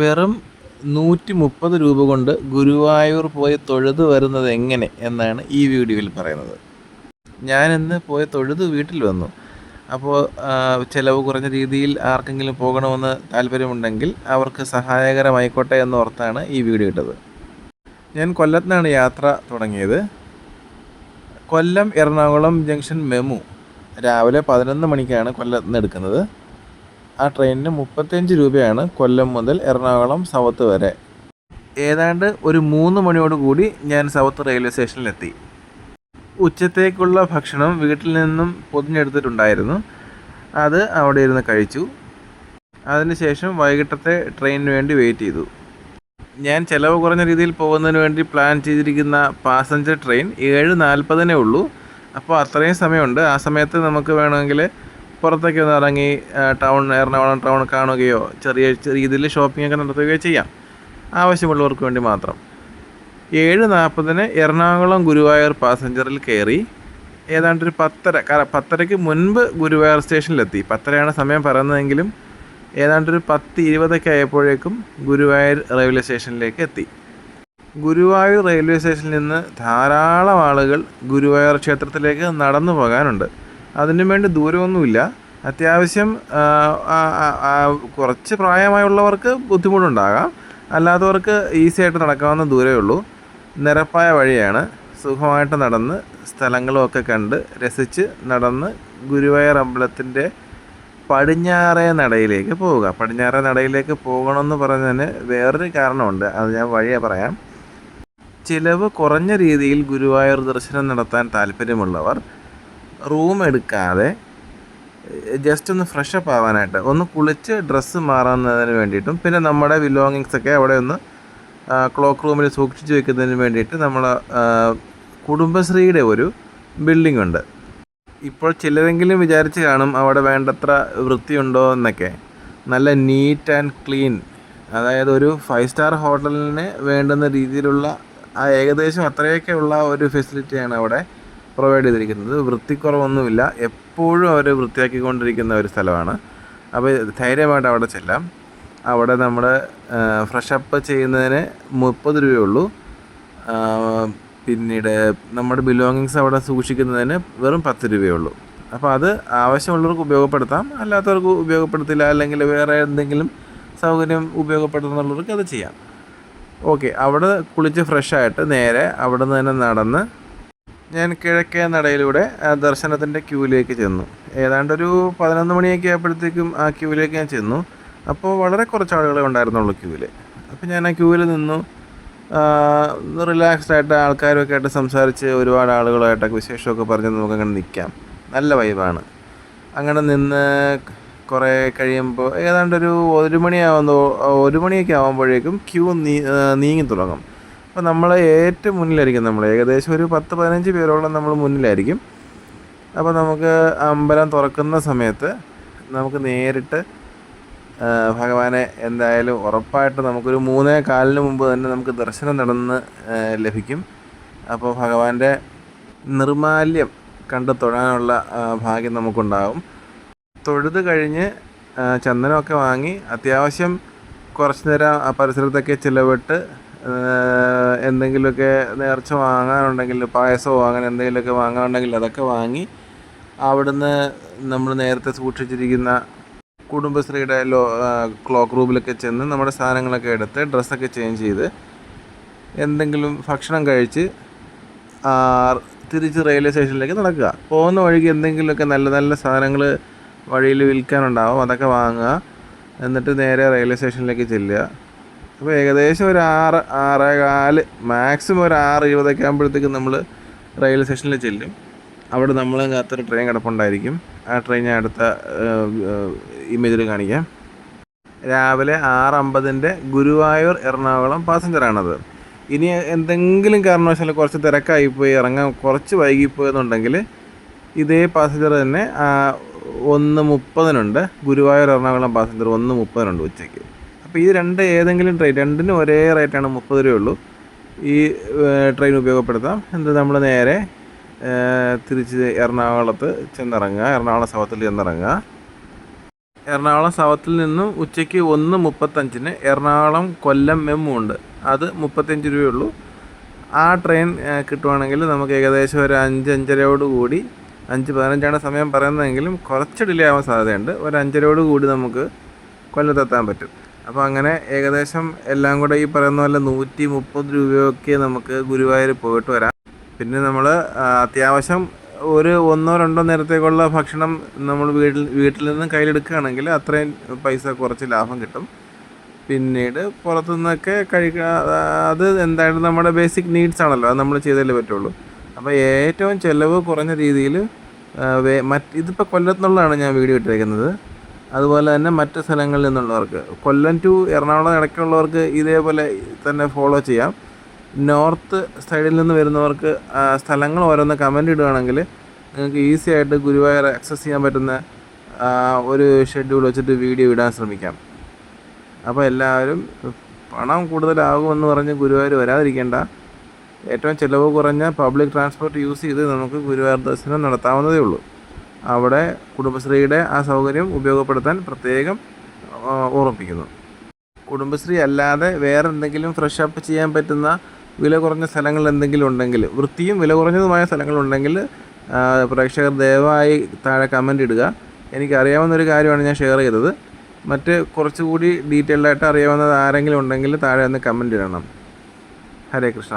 വെറും നൂറ്റി മുപ്പത് രൂപ കൊണ്ട് ഗുരുവായൂർ പോയി തൊഴുത് വരുന്നത് എങ്ങനെ എന്നാണ് ഈ വീഡിയോയിൽ പറയുന്നത്. ഞാനിന്ന് പോയി തൊഴുത് വീട്ടിൽ വന്നു. അപ്പോൾ ചിലവ് കുറഞ്ഞ രീതിയിൽ ആർക്കെങ്കിലും പോകണമെന്ന് താല്പര്യമുണ്ടെങ്കിൽ അവർക്ക് സഹായകരമായിക്കോട്ടെ എന്നോർത്താണ് ഈ വീഡിയോ ഇട്ടത്. ഞാൻ കൊല്ലത്തിനാണ് യാത്ര തുടങ്ങിയത്. Kollam Ernakulam junction MEMU. രാവിലെ പതിനൊന്ന് മണിക്കാണ് കൊല്ലത്ത് നിന്ന് എടുക്കുന്നത്. ആ ട്രെയിനിന് മുപ്പത്തഞ്ച് രൂപയാണ് കൊല്ലം മുതൽ എറണാകുളം സൗത്ത് വരെ. ഏതാണ്ട് ഒരു മൂന്ന് മണിയോട് കൂടി ഞാൻ സൗത്ത് റെയിൽവേ സ്റ്റേഷനിലെത്തി. ഉച്ചത്തേക്കുള്ള ഭക്ഷണം വീട്ടിൽ നിന്നും പൊതിഞ്ഞെടുത്തിട്ടുണ്ടായിരുന്നു. അത് അവിടെ ഇരുന്ന് കഴിച്ചു. അതിനുശേഷം വൈകിട്ടത്തെ ട്രെയിനിന് വേണ്ടി വെയിറ്റ് ചെയ്തു. ഞാൻ ചിലവ് കുറഞ്ഞ രീതിയിൽ പോകുന്നതിന് വേണ്ടി പ്ലാൻ ചെയ്തിരിക്കുന്ന പാസഞ്ചർ ട്രെയിൻ ഏഴ് നാൽപ്പതിനേ ഉള്ളൂ. അപ്പോൾ അത്രയും സമയമുണ്ട്. ആ സമയത്ത് നമുക്ക് വേണമെങ്കിൽ പുറത്തേക്ക് ഒന്ന് ഇറങ്ങി ടൗൺ എറണാകുളം ടൗൺ കാണുകയോ ചെറിയ രീതിയിൽ ഷോപ്പിംഗ് ഒക്കെ നടത്തുകയോ ചെയ്യാം. ആവശ്യമുള്ളവർക്ക് വേണ്ടി മാത്രം. ഏഴ് നാൽപ്പതിന് എറണാകുളം ഗുരുവായൂർ പാസഞ്ചറിൽ കയറി ഏതാണ്ട് ഒരു പത്തര പത്തരയ്ക്ക് മുൻപ് ഗുരുവായൂർ സ്റ്റേഷനിലെത്തി. പത്തരയാണ് സമയം പറയുന്നതെങ്കിലും ഏതാണ്ട് ഒരു പത്ത് ഇരുപതൊക്കെ ആയപ്പോഴേക്കും ഗുരുവായൂർ റെയിൽവേ സ്റ്റേഷനിലേക്ക് എത്തി. ഗുരുവായൂർ റെയിൽവേ സ്റ്റേഷനിൽ നിന്ന് ധാരാളം ആളുകൾ ഗുരുവായൂർ ക്ഷേത്രത്തിലേക്ക് നടന്നു പോകാനുണ്ട്. അതിനു വേണ്ടി ദൂരമൊന്നുമില്ല. അത്യാവശ്യം കുറച്ച് പ്രായമായുള്ളവർക്ക് ബുദ്ധിമുട്ടുണ്ടാകാം. അല്ലാത്തവർക്ക് ഈസി ആയിട്ട് നടക്കാവുന്ന ദൂരമേ ഉള്ളൂ. നിരപ്പായ വഴിയാണ് സുഖമായിട്ട് നടന്ന് സ്ഥലങ്ങളുമൊക്കെ കണ്ട് രസിച്ച് നടന്ന് ഗുരുവായൂർ അമ്പലത്തിന്റെ പടിഞ്ഞാറേ നടയിലേക്ക് പോവുക. പടിഞ്ഞാറേ നടയിലേക്ക് പോകണമെന്ന് പറഞ്ഞതിന് വേറൊരു കാരണമുണ്ട്. അത് ഞാൻ വഴിയെ പറയാം. ചിലവ് കുറഞ്ഞ രീതിയിൽ ഗുരുവായൂർ ദർശനം നടത്താൻ താല്പര്യമുള്ളവർ റൂം എടുക്കാതെ ജസ്റ്റ് ഒന്ന് ഫ്രഷപ്പ് ആവാനായിട്ട് ഒന്ന് കുളിച്ച് ഡ്രസ്സ് മാറുന്നതിന് വേണ്ടിയിട്ടും പിന്നെ നമ്മുടെ ബിലോങ്ങിങ്സ് ഒക്കെ അവിടെ ഒന്ന് ക്ലോക്ക് റൂമിൽ സൂക്ഷിച്ച് വെക്കുന്നതിന് വേണ്ടിയിട്ട് നമ്മൾ കുടുംബശ്രീയുടെ ഒരു ബിൽഡിംഗ് ഉണ്ട്. ഇപ്പോൾ ചിലരെങ്കിലും വിചാരിച്ച് കാണും അവിടെ വേണ്ടത്ര വൃത്തിയുണ്ടോ എന്നൊക്കെ. നല്ല നീറ്റ് ആൻഡ് ക്ലീൻ അതായത് ഒരു ഫൈവ് സ്റ്റാർ ഹോട്ടലിന് വേണ്ടുന്ന രീതിയിലുള്ള ആ ഏകദേശം അത്രയൊക്കെ ഉള്ള ഒരു ഫെസിലിറ്റിയാണ് അവിടെ. പ്രൊവൈഡ് ചെയ്തിരിക്കുന്നത്. വൃത്തിക്കുറവൊന്നുമില്ല. എപ്പോഴും അവർ വൃത്തിയാക്കിക്കൊണ്ടിരിക്കുന്ന ഒരു സ്ഥലമാണ്. അപ്പോൾ ധൈര്യമായിട്ട് അവിടെ ചെല്ലാം. അവിടെ നമ്മൾ ഫ്രഷപ്പ് ചെയ്യുന്നതിന് മുപ്പത് രൂപയുള്ളൂ. പിന്നീട് നമ്മുടെ ബിലോങ്ങിങ്സ് അവിടെ സൂക്ഷിക്കുന്നതിന് വെറും പത്ത് രൂപയുള്ളൂ. അപ്പോൾ അത് ആവശ്യമുള്ളവർക്ക് ഉപയോഗപ്പെടുത്താം. അല്ലാത്തവർക്ക് ഉപയോഗപ്പെടുത്തില്ല. അല്ലെങ്കിൽ വേറെ എന്തെങ്കിലും സൗകര്യം ഉപയോഗപ്പെടുത്തുന്നുള്ളവർക്ക് അത് ചെയ്യാം. ഓക്കെ. അവിടെ കുളിച്ച് ഫ്രഷായിട്ട് നേരെ അവിടെ നിന്ന് തന്നെ നടന്ന് ഞാൻ കിഴക്കേ നടയിലൂടെ ദർശനത്തിന്റെ ക്യൂവിലേക്ക് ചെന്നു. ഏതാണ്ട് ഒരു പതിനൊന്ന് മണിയൊക്കെ ആയപ്പോഴത്തേക്കും ആ ക്യൂവിലേക്ക് ഞാൻ ചെന്നു. അപ്പോൾ വളരെ കുറച്ച് ആളുകളെ ഉണ്ടായിരുന്നുള്ളൂ ക്യൂവിൽ അപ്പോൾ ഞാൻ ആ ക്യൂവിൽ നിന്നു. റിലാക്സ്ഡ് ആയിട്ട് ആൾക്കാരൊക്കെ ആയിട്ട് സംസാരിച്ച് ഒരുപാട് ആളുകളായിട്ടൊക്കെ വിശേഷമൊക്കെ പറഞ്ഞ് നമുക്ക് അങ്ങനെ നിൽക്കാം നല്ല വൈബാണ് അങ്ങനെ നിന്ന് കുറേ കഴിയുമ്പോൾ ഏതാണ്ട് ഒരു ഒരു മണിയാവുമ്പോൾ ഒരു മണിയൊക്കെ ആകുമ്പോഴേക്കും ക്യൂ നീ നീങ്ങി തുടങ്ങും. അപ്പോൾ നമ്മൾ ഏറ്റവും മുന്നിലായിരിക്കും നമ്മൾ ഏകദേശം ഒരു പത്ത് പതിനഞ്ച് പേരോളം നമ്മൾ മുന്നിലായിരിക്കും. അപ്പോൾ നമുക്ക് അമ്പലം തുറക്കുന്ന സമയത്ത് നമുക്ക് നേരിട്ട് ഭഗവാനെ എന്തായാലും ഉറപ്പായിട്ട് നമുക്കൊരു മൂന്നേ കാലിന് മുമ്പ് തന്നെ നമുക്ക് ദർശനം നടന്ന് ലഭിക്കും. അപ്പോൾ ഭഗവാന്റെ നിർമാല്യം കണ്ട് തൊഴാനുള്ള ഭാഗ്യം നമുക്കുണ്ടാകും. തൊഴുത് കഴിഞ്ഞ് ചന്ദനമൊക്കെ വാങ്ങി അത്യാവശ്യം കുറച്ച് നേരം പരിസരത്തൊക്കെ ചിലവിട്ട് എന്തെങ്കിലുമൊക്കെ നേർച്ച വാങ്ങാനുണ്ടെങ്കിൽ പായസമോ അങ്ങനെ എന്തെങ്കിലുമൊക്കെ വാങ്ങാനുണ്ടെങ്കിൽ അതൊക്കെ വാങ്ങി അവിടുന്ന് നമ്മൾ നേരത്തെ സൂക്ഷിച്ചിരിക്കുന്ന കുടുംബശ്രീയുടെ ലോ ക്ലോക്ക് റൂമിലൊക്കെ ചെന്ന് നമ്മുടെ സാധനങ്ങളൊക്കെ എടുത്ത് ഡ്രസ്സൊക്കെ ചേഞ്ച് ചെയ്ത് എന്തെങ്കിലും ഭക്ഷണം കഴിച്ച് തിരിച്ച് റെയിൽവേ സ്റ്റേഷനിലേക്ക് നടക്കുക. പോകുന്ന വഴിക്ക് എന്തെങ്കിലുമൊക്കെ നല്ല നല്ല സാധനങ്ങൾ വഴിയിൽ വിൽക്കാനുണ്ടാവും അതൊക്കെ വാങ്ങുക. എന്നിട്ട് നേരെ റെയിൽവേ സ്റ്റേഷനിലേക്ക് ചെല്ലുക. അപ്പോൾ ഏകദേശം ഒരു ആറ് ആറേ കാൽ മാക്സിമം ഒരു ആറ് ഇരുപതൊക്കെ ആകുമ്പോഴത്തേക്കും നമ്മൾ റെയിൽവേ സ്റ്റേഷനിൽ ചെല്ലും. അവിടെ നമ്മൾ കാത്തൊരു ട്രെയിൻ കിടപ്പുണ്ടായിരിക്കും. ആ ട്രെയിൻ ഞാൻ അടുത്ത ഇമേജിൽ കാണിക്കാം. രാവിലെ ആറ് അമ്പതിന്റെ ഗുരുവായൂർ എറണാകുളം പാസഞ്ചറാണത് ഇനി എന്തെങ്കിലും കാരണവശാൽ കുറച്ച് തിരക്കായിപ്പോയി ഇറങ്ങാൻ കുറച്ച് വൈകിപ്പോയെന്നുണ്ടെങ്കിൽ ഇതേ പാസഞ്ചർ തന്നെ ഒന്ന് മുപ്പതിനുണ്ട്. ഗുരുവായൂർ എറണാകുളം പാസഞ്ചർ ഒന്ന് മുപ്പതിനുണ്ട് ഉച്ചയ്ക്ക്. അപ്പോൾ ഈ രണ്ട് ഏതെങ്കിലും ട്രെയിൻ രണ്ടിനും ഒരേ റേറ്റാണ് മുപ്പത് രൂപയുള്ളൂ ഈ ട്രെയിൻ ഉപയോഗപ്പെടുത്താം. എന്നിട്ട് നമ്മൾ നേരെ തിരിച്ച് എറണാകുളത്ത് ചെന്നിറങ്ങുക. എറണാകുളം സൗത്തിൽ ചെന്നിറങ്ങുക. എറണാകുളം സൗത്തിൽ നിന്നും ഉച്ചയ്ക്ക് ഒന്ന് മുപ്പത്തഞ്ചിന് എറണാകുളം കൊല്ലം മെമ്മു ഉണ്ട്. അത് മുപ്പത്തഞ്ച് രൂപയുള്ളൂ ആ ട്രെയിൻ കിട്ടുവാണെങ്കിൽ നമുക്ക് ഏകദേശം ഒരു അഞ്ച് അഞ്ചരയോട് കൂടി അഞ്ച് പതിനഞ്ചാണ് സമയം പറയുന്നതെങ്കിലും കുറച്ച് ഡിലേ ആവാൻ സാധ്യതയുണ്ട്. ഒരു അഞ്ചരയോട് കൂടി നമുക്ക് കൊല്ലത്തെത്താൻ പറ്റും. അപ്പോൾ അങ്ങനെ ഏകദേശം എല്ലാം കൂടെ ഈ പറയുന്ന പോലെ നൂറ്റി മുപ്പത് രൂപയൊക്കെ നമുക്ക് ഗുരുവായൂർ പോയിട്ട് വരാം. പിന്നെ നമ്മൾ അത്യാവശ്യം ഒരു ഒന്നോ രണ്ടോ നേരത്തേക്കുള്ള ഭക്ഷണം നമ്മൾ വീട്ടിൽ വീട്ടിൽ നിന്ന് കയ്യിലെടുക്കുകയാണെങ്കിൽ അത്രയും പൈസ കുറച്ച് ലാഭം കിട്ടും. പിന്നീട് പുറത്തു നിന്നൊക്കെ കഴിക്കുക അത് എന്തായാലും നമ്മുടെ ബേസിക് നീഡ്സ് ആണല്ലോ അത് നമ്മൾ ചെയ്തല്ലേ പറ്റുള്ളൂ. അപ്പോൾ ഏറ്റവും ചിലവ് കുറഞ്ഞ രീതിയിൽ മറ്റ് ഇതിപ്പോൾ കൊല്ലത്തുനിന്നുള്ളതാണ് ഞാൻ വീഡിയോ ഇട്ടിരിക്കുന്നത്. അതുപോലെ തന്നെ മറ്റ് സ്ഥലങ്ങളിൽ നിന്നുള്ളവർക്ക്. കൊല്ലം ടു എറണാകുളം ഇടയ്ക്കുള്ളവർക്ക് ഇതേപോലെ തന്നെ ഫോളോ ചെയ്യാം. നോർത്ത് സൈഡിൽ നിന്ന് വരുന്നവർക്ക് സ്ഥലങ്ങൾ ഓരോന്ന് കമന്റ് ഇടുകയാണെങ്കിൽ നിങ്ങൾക്ക് ഈസി ആയിട്ട് ഗുരുവായൂർ ആക്സസ് ചെയ്യാൻ പറ്റുന്ന ഒരു ഷെഡ്യൂൾ വെച്ചിട്ട് വീഡിയോ ഇടാൻ ശ്രമിക്കാം. അപ്പോൾ എല്ലാവരും പണം കൂടുതലാകുമെന്ന് പറഞ്ഞ് ഗുരുവായൂർ വരാതിരിക്കേണ്ട. ഏറ്റവും ചിലവ് കുറഞ്ഞ പബ്ലിക് ട്രാൻസ്പോർട്ട് യൂസ് ചെയ്ത് നമുക്ക് ഗുരുവായൂർ ദർശനം നടത്താവുന്നതേ ഉള്ളൂ. അവിടെ കുടുംബശ്രീയുടെ ആ സൗകര്യം ഉപയോഗപ്പെടുത്താൻ പ്രത്യേകം ഓർമ്മിപ്പിക്കുന്നു. കുടുംബശ്രീ അല്ലാതെ വേറെ എന്തെങ്കിലും ഫ്രഷ് അപ്പ് ചെയ്യാൻ പറ്റുന്ന വില കുറഞ്ഞ സ്ഥലങ്ങൾ എന്തെങ്കിലും ഉണ്ടെങ്കിൽ വൃത്തിയും വില കുറഞ്ഞതുമായ സ്ഥലങ്ങളുണ്ടെങ്കിൽ പ്രേക്ഷകർ ദയവായി താഴെ കമന്റ് ഇടുക. എനിക്കറിയാവുന്ന ഒരു കാര്യമാണ് ഞാൻ ഷെയർ ചെയ്തത്. മറ്റ് കുറച്ചുകൂടി ഡീറ്റെയിൽഡായിട്ട് അറിയാവുന്നത് ആരെങ്കിലും ഉണ്ടെങ്കിൽ താഴെ ഒന്ന് കമന്റ് ഇടണം. ഹരേ കൃഷ്ണ.